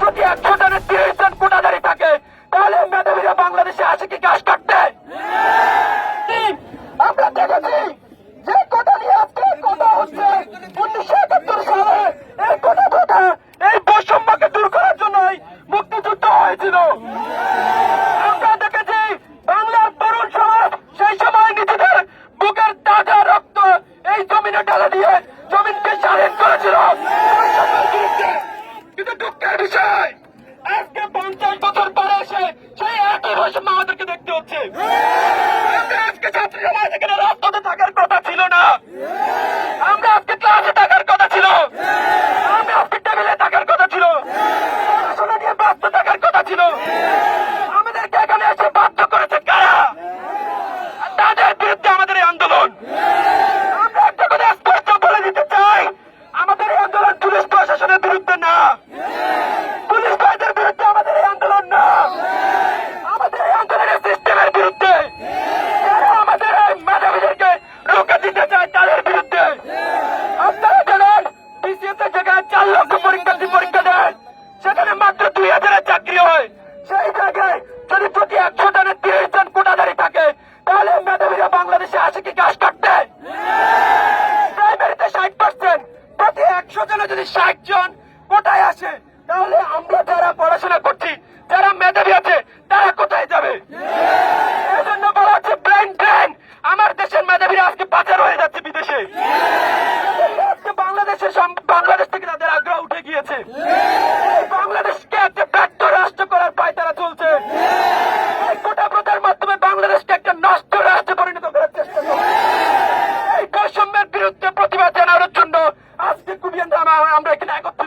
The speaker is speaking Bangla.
প্রতি একশো জনের তিরিশ জন কোটাধারী থাকে তাহলে মেধাবীরা বাংলাদেশে আসে কি কাজ করতে? আমরা দেখেছি যে কোটা নিয়ে আজকে কথা হচ্ছে উনিশশো একাত্তর সালে। এই কোটা কথা এই বৈষম্যকে দূর করার জন্যই মুক্তিযুদ্ধ হয়েছিল। আমরা দেখেছি বাংলার তরুণ সমাজ সেই সময় নিজেদের বুকের তাজা রক্ত এই জমিনে ঢালা দিয়ে জমিনকে স্বাধীন করেছিল বৈষম্যের বিরুদ্ধে। কিন্তু দুঃখের বিষয় আজকে পঞ্চাশ বছর পরে এসে সেই একই বৈষম্য আমাদেরকে দেখতে হচ্ছে আমরা আজকে ছাত্র সমাজ এখানে রাস্তাতে থাকার কথা ছিল না আমরা আজকে ক্লাসে থাকার কথা ছিল আমরা আজকে টেবিলে থাকার কথা ছিল পড়াশোনা নিয়ে ব্যস্ত থাকার কথা ছিল আমাদেরকে বাধ্য করেছে কারা? তাদের বিরুদ্ধে আমাদের এই আন্দোলন। আমরা স্পষ্ট বলে দিতে চাই, আমাদের আন্দোলন পুলিশ প্রশাসনের বিরুদ্ধে না। পুলিশ ভাইদের বিরুদ্ধে আমাদের এই আন্দোলন না। আমাদের এই আন্দোলনের সিস্টেমের বিরুদ্ধে। আমাদের এই মেধাবীদেরকে রোকা দিতে চায় তাদের বিরুদ্ধে। আপনারা জানেন জায়গায় চার লক্ষ পরীক্ষার্থী পরীক্ষা দেয়। সেখানে মাত্র দুই হাজারের চাকরি হয়। সেই জায়গায় যদি প্রতি একশো জনের তিরিশ জন কোটাধারী থাকে, তাহলে মেধাবীরা বাংলাদেশে আসে কি কাজ করতে প্রাইমারিতে ষাট পার্সেন্ট প্রতি একশো জনে যদি ষাট জন কোটায় আসে, তাহলে আমরা যারা পড়াশোনা করছি, যারা মেধাবী আছে, তারা কোথায় যাবে? এই জন্য বলা হচ্ছে ব্রেন ড্রেন আমার দেশের মেধাবীরা আজকে পাচার হয়ে যাচ্ছে বিদেশে। বিরুদ্ধে প্রতিবাদ জানানোর জন্য আজকে কুমিয়ান আমরা এখানে একত্র